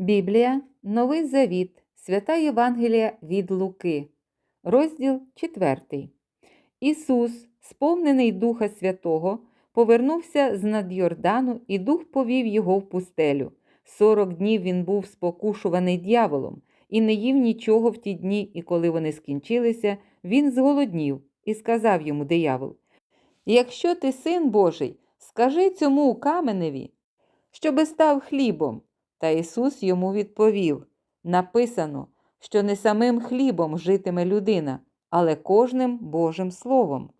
Біблія, Новий Завіт, Свята Євангелія від Луки, розділ 4. Ісус, сповнений Духа Святого, повернувся з над Йордану, і Дух повів його в пустелю. Сорок днів він був спокушуваний дьяволом, і не їв нічого в ті дні, і коли вони скінчилися, він зголоднів і сказав йому диявол: Якщо ти син Божий, скажи цьому каменеві, щоби став хлібом. Та Ісус йому відповів: Написано, що не самим хлібом житиме людина, але кожним Божим Словом.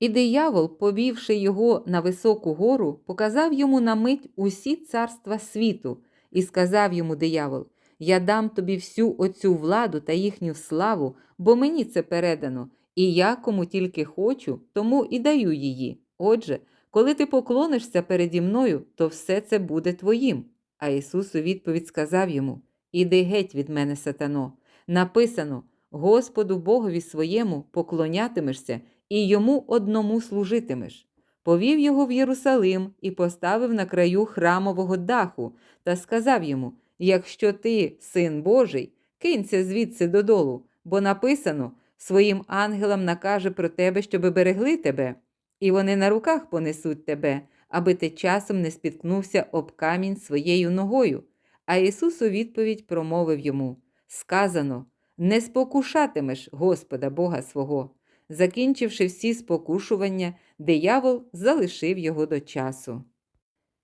І диявол, повівши його на високу гору, показав йому на мить усі царства світу, і сказав йому диявол: Я дам тобі всю оцю владу та їхню славу, бо мені це передано, і я кому тільки хочу, тому і даю її. Отже, коли ти поклонишся переді мною, то все це буде твоїм. А Ісус у відповідь сказав йому: Іди геть від мене, сатано. Написано: Господу Богові своєму поклонятимешся і йому одному служитимеш. Повів його в Єрусалим і поставив на краю храмового даху та сказав йому: Якщо ти, син Божий, кинься звідси додолу, бо написано: своїм ангелам накаже про тебе, щоби берегли тебе, і вони на руках понесуть тебе аби ти часом не спіткнувся об камінь своєю ногою. А Ісус у відповідь промовив йому: Сказано: не спокушатимеш Господа Бога свого. Закінчивши всі спокушування, диявол залишив його до часу.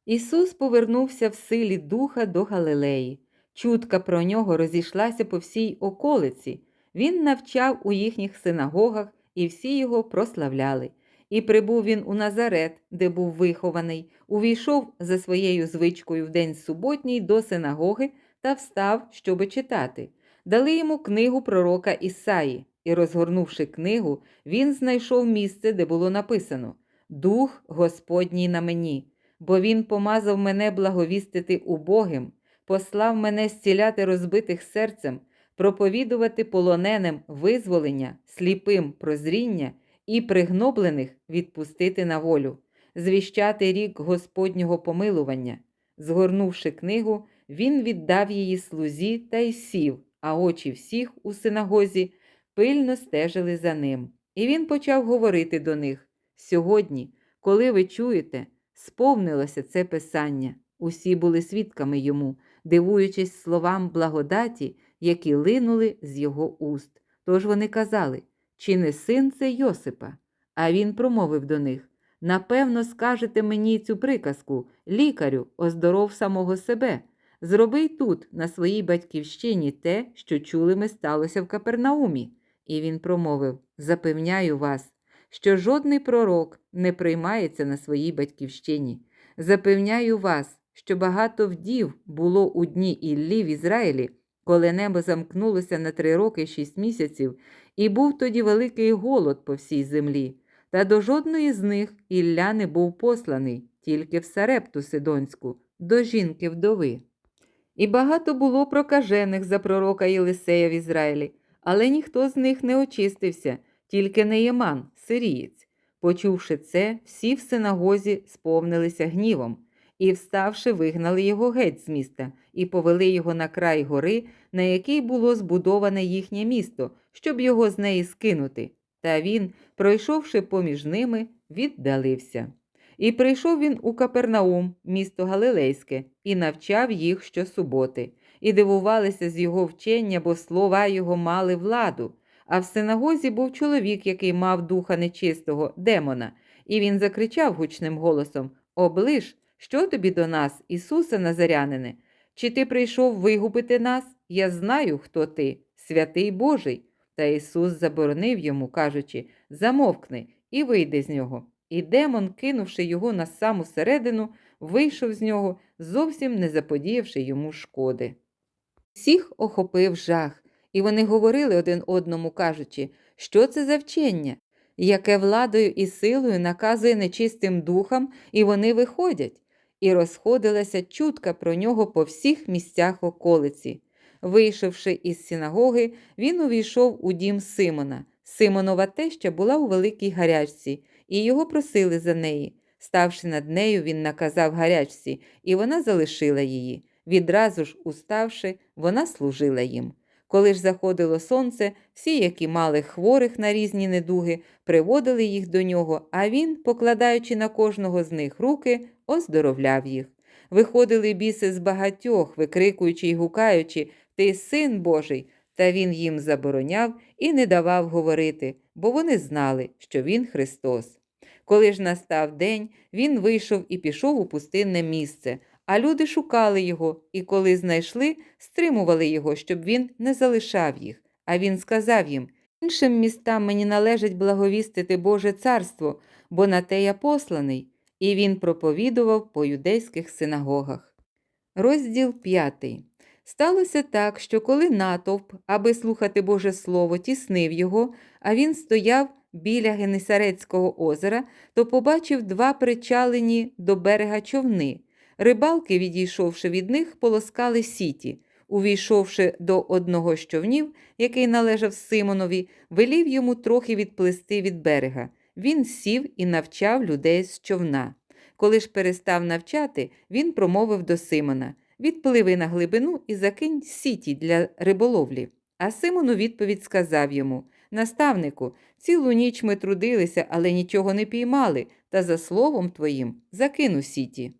Ісус повернувся в силі духа до Галилеї. Чутка про нього розійшлася по всій околиці. Він навчав у їхніх синагогах, і всі його прославляли. І прибув він у Назарет, де був вихований, увійшов за своєю звичкою в день суботній до синагоги та встав, щоби читати. Дали йому книгу пророка Ісаї, і, розгорнувши книгу, він знайшов місце, де було написано Дух Господній на мені, бо Він помазав мене благовістити убогим, послав мене зціляти розбитих серцем, проповідувати полоненим визволення, сліпим прозріння і пригноблених відпустити на волю, звіщати рік Господнього помилування. Згорнувши книгу, він віддав її слузі та й сів, а очі всіх у синагозі пильно стежили за ним. І він почав говорити до них сьогодні, коли ви чуєте, сповнилося це писання. Усі були свідками йому, дивуючись словам благодаті, які линули з його уст. Тож вони казали чи не син це Йосипа? А він промовив до них Напевно, скажете мені цю приказку, лікарю, оздоров самого себе. Зроби й тут, на своїй батьківщині, те, що чули ми сталося в Капернаумі. І він промовив Запевняю вас, що жодний пророк не приймається на своїй батьківщині. Запевняю вас, що багато вдів було у дні Іллі в Ізраїлі, коли небо замкнулося на три роки шість місяців, і був тоді великий голод по всій землі, та до жодної з них Ілля не був посланий, тільки в Сарепту Сидонську, до жінки вдови. І багато було прокажених за пророка Єлисея в Ізраїлі, але ніхто з них не очистився, тільки Неєман, сирієць. Почувши це, всі в синагозі сповнилися гнівом і, вставши, вигнали його геть з міста і повели його на край гори, на якій було збудоване їхнє місто, щоб його з неї скинути. Та він, пройшовши поміж ними, віддалився. І прийшов він у Капернаум, місто Галилейське, і навчав їх щосуботи, і дивувалися з його вчення, бо слова його мали владу. А в синагозі був чоловік, який мав духа нечистого, демона, і він закричав гучним голосом Оближ, що тобі до нас, Ісусе Назарянине? Чи ти прийшов вигубити нас? Я знаю, хто ти, святий Божий. Та Ісус заборонив йому, кажучи Замовкни і вийди з нього. І демон, кинувши його на саму середину, вийшов з нього, зовсім не заподіявши йому шкоди. Всіх охопив жах, і вони говорили один одному, кажучи, що це за вчення, яке владою і силою наказує нечистим духам, і вони виходять і розходилася чутка про нього по всіх місцях околиці. Вийшовши із синагоги, він увійшов у дім Симона. Симонова теща була у великій гарячці, і його просили за неї. Ставши над нею, він наказав гарячці, і вона залишила її. Відразу ж, уставши, вона служила їм. Коли ж заходило сонце, всі, які мали хворих на різні недуги, приводили їх до нього, а він, покладаючи на кожного з них руки, оздоровляв їх. Виходили біси з багатьох, викрикуючи й гукаючи Ти син Божий. Та він їм забороняв і не давав говорити, бо вони знали, що він Христос. Коли ж настав день, він вийшов і пішов у пустинне місце, а люди шукали його, і коли знайшли, стримували його, щоб він не залишав їх. А він сказав їм іншим містам мені належить благовістити Боже царство, бо на те я посланий. І він проповідував по юдейських синагогах. Розділ 5. Сталося так, що коли натовп, аби слухати Боже Слово, тіснив його, а він стояв біля Генесарецького озера, то побачив два причалені до берега човни. Рибалки, відійшовши від них, полоскали сіті. Увійшовши до одного з човнів, який належав Симонові, велів йому трохи відплисти від берега. Він сів і навчав людей з човна. Коли ж перестав навчати, він промовив до Симона Відпливи на глибину і закинь сіті для риболовлі. А Симон у відповідь сказав йому Наставнику, цілу ніч ми трудилися, але нічого не піймали, та за словом твоїм закину сіті.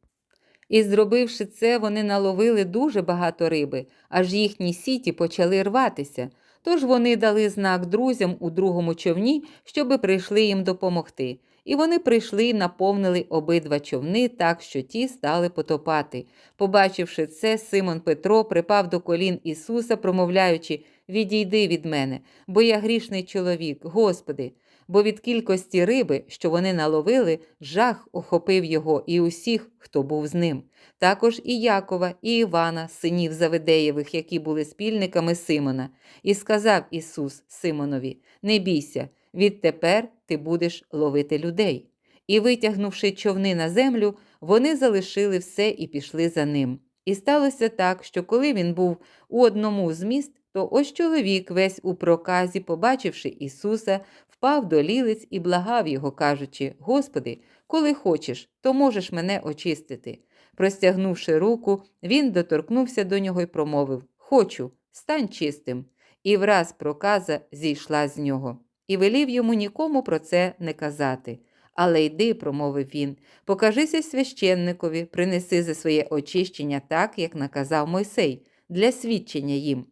І, зробивши це, вони наловили дуже багато риби, аж їхні сіті почали рватися. Тож вони дали знак друзям у другому човні, щоби прийшли їм допомогти. І вони прийшли і наповнили обидва човни так, що ті стали потопати. Побачивши це, Симон Петро припав до колін Ісуса, промовляючи Відійди від мене, бо я грішний чоловік, Господи. Бо від кількості риби, що вони наловили, жах охопив його і усіх, хто був з ним. Також і Якова, і Івана, синів Заведеєвих, які були спільниками Симона. І сказав Ісус Симонові: Не бійся, відтепер ти будеш ловити людей. І, витягнувши човни на землю, вони залишили все і пішли за ним. І сталося так, що коли він був у одному з міст, то ось чоловік, весь у проказі, побачивши Ісуса, впав до лілиць і благав його, кажучи: Господи, коли хочеш, то можеш мене очистити. Простягнувши руку, він доторкнувся до нього і промовив Хочу, стань чистим. І враз проказа зійшла з нього. І велів йому нікому про це не казати. Але йди, промовив він, покажися священникові, принеси за своє очищення так, як наказав Мойсей, для свідчення їм.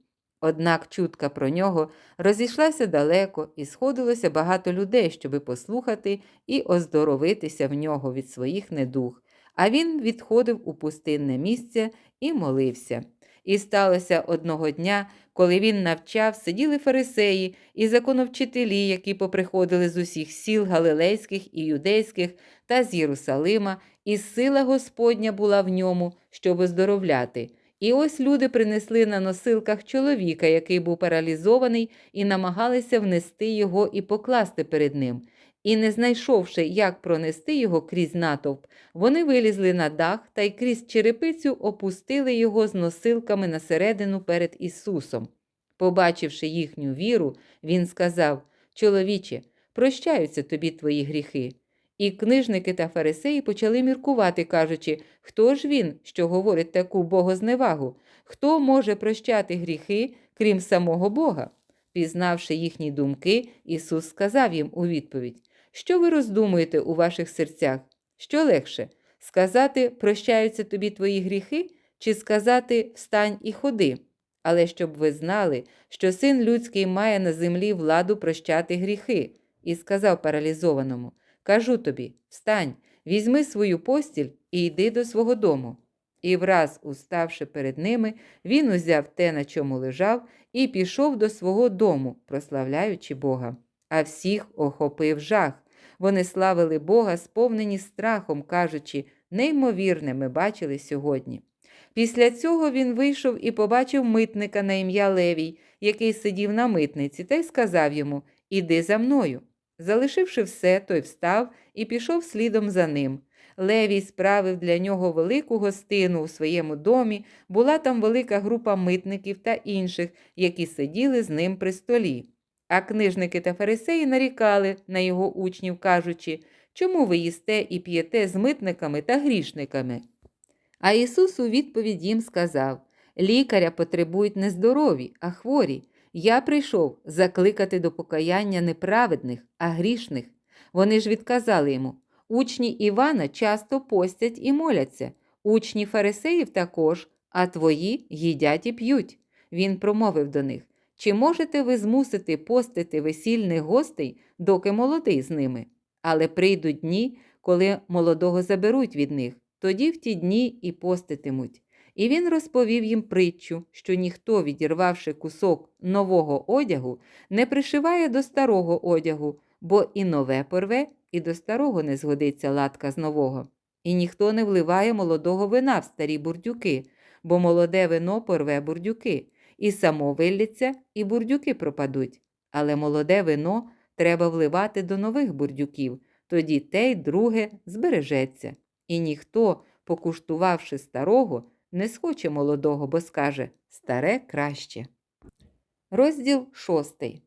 Однак чутка про нього розійшлася далеко і сходилося багато людей, щоби послухати і оздоровитися в нього від своїх недуг. А він відходив у пустинне місце і молився. І сталося одного дня, коли він навчав, сиділи фарисеї і законовчителі, які поприходили з усіх сіл галилейських і юдейських та з Єрусалима, і сила Господня була в ньому, щоб оздоровляти. І ось люди принесли на носилках чоловіка, який був паралізований, і намагалися внести його і покласти перед ним. І, не знайшовши, як пронести його крізь натовп, вони вилізли на дах та й крізь черепицю опустили його з носилками на середину перед Ісусом. Побачивши їхню віру, він сказав Чоловіче, прощаються тобі твої гріхи. І книжники та фарисеї почали міркувати, кажучи, хто ж він, що говорить таку богозневагу, хто може прощати гріхи, крім самого Бога? Пізнавши їхні думки, Ісус сказав їм у відповідь Що ви роздумуєте у ваших серцях? Що легше сказати, прощаються тобі твої гріхи, чи сказати встань і ходи? Але щоб ви знали, що син людський має на землі владу прощати гріхи, і сказав паралізованому Кажу тобі встань, візьми свою постіль і йди до свого дому. І враз, уставши перед ними, він узяв те, на чому лежав, і пішов до свого дому, прославляючи Бога. А всіх охопив жах. Вони славили Бога, сповнені страхом, кажучи, неймовірне ми бачили сьогодні. Після цього він вийшов і побачив митника на ім'я Левій, який сидів на митниці, та й сказав йому Іди за мною. Залишивши все, той встав і пішов слідом за ним. Левій справив для нього велику гостину у своєму домі, була там велика група митників та інших, які сиділи з ним при столі. А книжники та фарисеї нарікали на його учнів, кажучи, чому ви їсте і п'єте з митниками та грішниками? А Ісус у відповідь їм сказав: Лікаря потребують не здорові, а хворі. Я прийшов закликати до покаяння неправедних, а грішних. Вони ж відказали йому. Учні Івана часто постять і моляться, учні фарисеїв також, а твої їдять і п'ють. Він промовив до них: Чи можете ви змусити постити весільних гостей, доки молодий з ними? Але прийдуть дні, коли молодого заберуть від них, тоді в ті дні і поститимуть. І він розповів їм притчу, що ніхто, відірвавши кусок нового одягу, не пришиває до старого одягу, бо і нове порве, і до старого не згодиться латка з нового. І ніхто не вливає молодого вина в старі бурдюки, бо молоде вино порве бурдюки, і само виллється, і бурдюки пропадуть. Але молоде вино треба вливати до нових бурдюків, тоді те й друге збережеться. І ніхто, покуштувавши старого, не схоче молодого, бо скаже старе краще. Розділ шостий.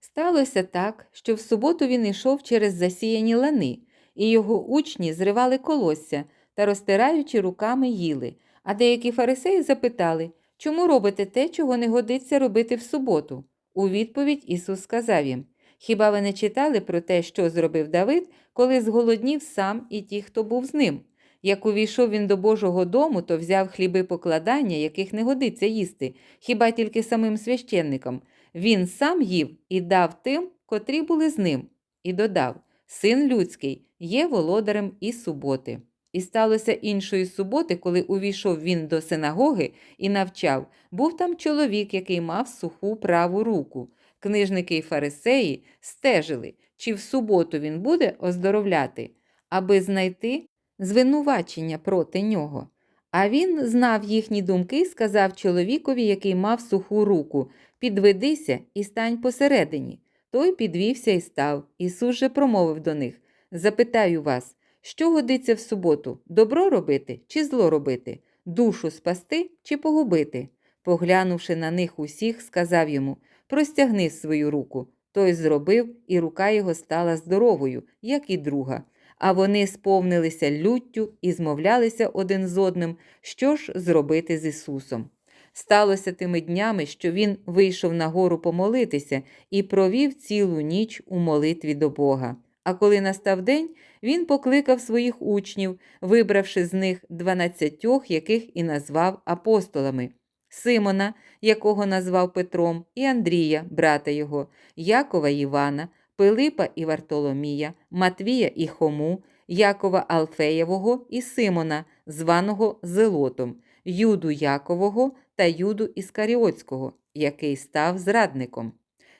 Сталося так, що в суботу він йшов через засіяні лани, і його учні зривали колосся та, розтираючи руками, їли. А деякі фарисеї запитали, чому робите те, чого не годиться робити в суботу? У відповідь Ісус сказав їм: Хіба ви не читали про те, що зробив Давид, коли зголоднів сам і ті, хто був з ним? Як увійшов він до Божого дому, то взяв хліби покладання, яких не годиться їсти, хіба тільки самим священникам. Він сам їв і дав тим, котрі були з ним, і додав: Син людський є володарем і суботи. І сталося іншої суботи, коли увійшов він до синагоги і навчав, був там чоловік, який мав суху праву руку. Книжники й фарисеї стежили, чи в суботу він буде оздоровляти, аби знайти звинувачення проти нього. А він знав їхні думки і сказав чоловікові, який мав суху руку Підведися і стань посередині. Той підвівся і став. Ісус же промовив до них Запитаю вас, що годиться в суботу добро робити чи зло робити, душу спасти чи погубити? Поглянувши на них усіх, сказав йому Простягни свою руку. Той зробив, і рука його стала здоровою, як і друга. А вони сповнилися люттю і змовлялися один з одним, що ж зробити з Ісусом. Сталося тими днями, що він вийшов на гору помолитися і провів цілу ніч у молитві до Бога. А коли настав день, він покликав своїх учнів, вибравши з них дванадцятьох, яких і назвав апостолами Симона, якого назвав Петром, і Андрія, брата його, Якова Івана, Пилипа і Вартоломія, Матвія і Хому, Якова Алфеєвого і Симона, званого Зелотом, Юду Якового та Юду Іскаріотського, який став зрадником.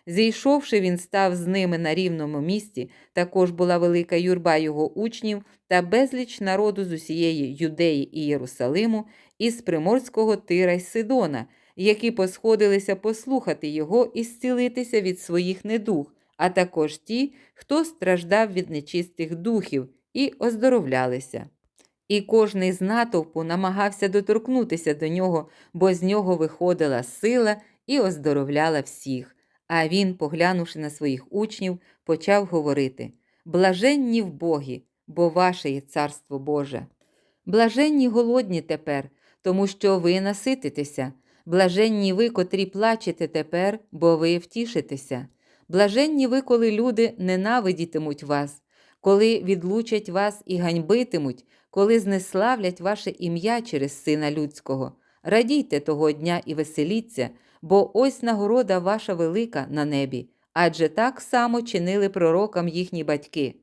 Зійшовши, він став з ними на рівному місці, також була велика юрба його учнів та безліч народу з усієї Юдеї і Єрусалиму, із приморського Тира й Сидона, які посходилися послухати його і зцілитися від своїх недуг, а також ті, хто страждав від нечистих духів, і оздоровлялися. І кожний з натовпу намагався доторкнутися до нього, бо з нього виходила сила і оздоровляла всіх. А він, поглянувши на своїх учнів, почав говорити Блаженні в Богі, бо ваше є царство Боже. Блаженні голодні тепер, тому що ви насититеся. Блаженні ви, котрі плачете тепер, бо ви втішитеся. Блаженні ви, коли люди ненавидітимуть вас, коли відлучать вас і ганьбитимуть, коли знеславлять ваше ім'я через Сина Людського. Радійте того дня і веселіться, бо ось нагорода ваша велика на небі, адже так само чинили пророкам їхні батьки.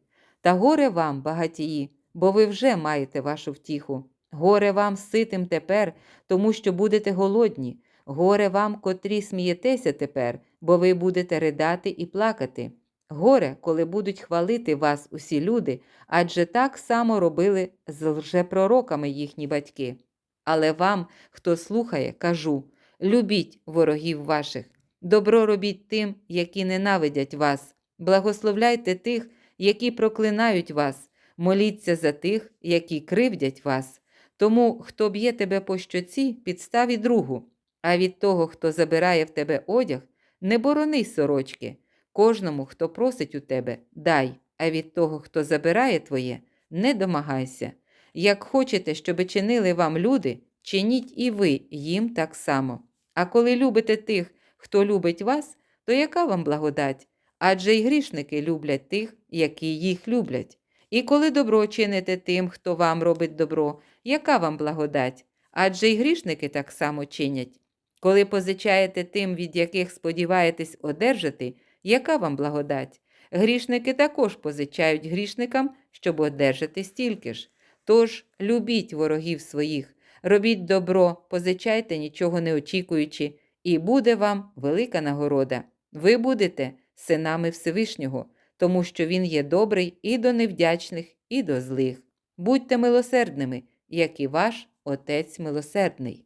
Та горе вам, багатії, бо ви вже маєте вашу втіху. Горе вам ситим тепер, тому що будете голодні. Горе вам, котрі смієтеся тепер, бо ви будете ридати і плакати. Горе, коли будуть хвалити вас усі люди, адже так само робили з лжепророками їхні батьки. Але вам, хто слухає, кажу любіть ворогів ваших, добро робіть тим, які ненавидять вас, благословляйте тих, які проклинають вас, моліться за тих, які кривдять вас. Тому, хто б'є тебе по щоці, підстав і другу, а від того, хто забирає в тебе одяг, не борони сорочки. Кожному, хто просить у тебе, дай, а від того, хто забирає твоє, не домагайся. Як хочете, щоби чинили вам люди, чиніть і ви їм так само. А коли любите тих, хто любить вас, то яка вам благодать? Адже й грішники люблять тих, які їх люблять. І коли добро чините тим, хто вам робить добро, яка вам благодать? Адже й грішники так само чинять. Коли позичаєте тим, від яких сподіваєтесь одержати, яка вам благодать? Грішники також позичають грішникам, щоб одержати стільки ж. Тож любіть ворогів своїх, робіть добро, позичайте, нічого не очікуючи, і буде вам велика нагорода. Ви будете синами Всевишнього, тому що Він є добрий і до невдячних, і до злих. Будьте милосердними, як і ваш Отець милосердний.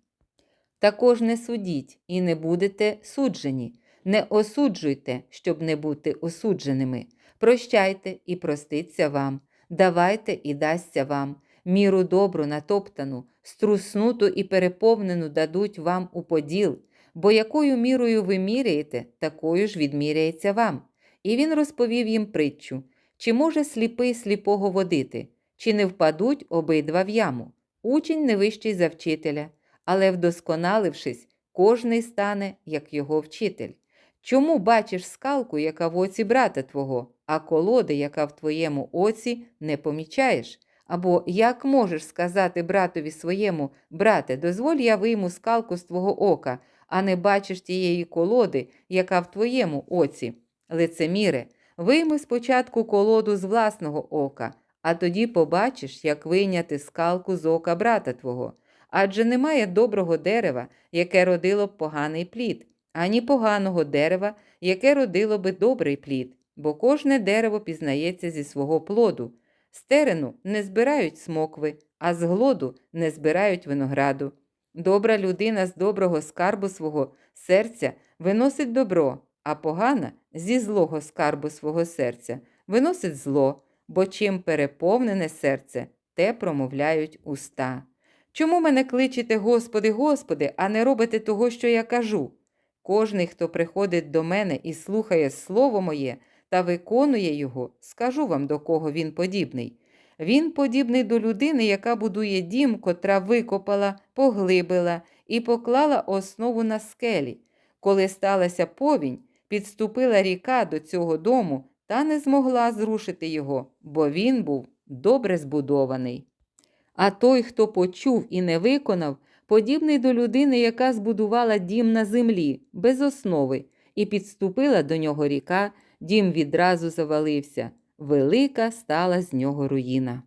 Також не судіть і не будете суджені, не осуджуйте, щоб не бути осудженими. Прощайте і проститься вам, давайте і дасться вам. Міру добру натоптану, струснуту і переповнену дадуть вам у поділ, бо якою мірою ви міряєте, такою ж відміряється вам. І він розповів їм притчу: чи може сліпий сліпого водити, чи не впадуть обидва в яму? Учень не вищий за вчителя, але, вдосконалившись, кожний стане, як його вчитель. Чому бачиш скалку, яка в оці брата твого, а колоди, яка в твоєму оці, не помічаєш? Або як можеш сказати братові своєму, брате, дозволь я вийму скалку з твого ока, а не бачиш тієї колоди, яка в твоєму оці? Лицеміре, вийми спочатку колоду з власного ока, а тоді побачиш, як вийняти скалку з ока брата твого. Адже немає доброго дерева, яке родило б поганий плід, ані поганого дерева, яке родило би добрий плід, бо кожне дерево пізнається зі свого плоду. З терену не збирають смокви, а з глоду не збирають винограду. Добра людина з доброго скарбу свого серця виносить добро, а погана зі злого скарбу свого серця виносить зло, бо чим переповнене серце, те промовляють уста. Чому мене кличете, Господи, Господи, а не робите того, що я кажу? Кожний, хто приходить до мене і слухає слово моє та виконує його, скажу вам, до кого він подібний. Він подібний до людини, яка будує дім, котра викопала, поглибила і поклала основу на скелі. Коли сталася повінь, підступила ріка до цього дому та не змогла зрушити його, бо він був добре збудований. А той, хто почув і не виконав, подібний до людини, яка збудувала дім на землі, без основи, і підступила до нього ріка, дім відразу завалився. Велика стала з нього руїна.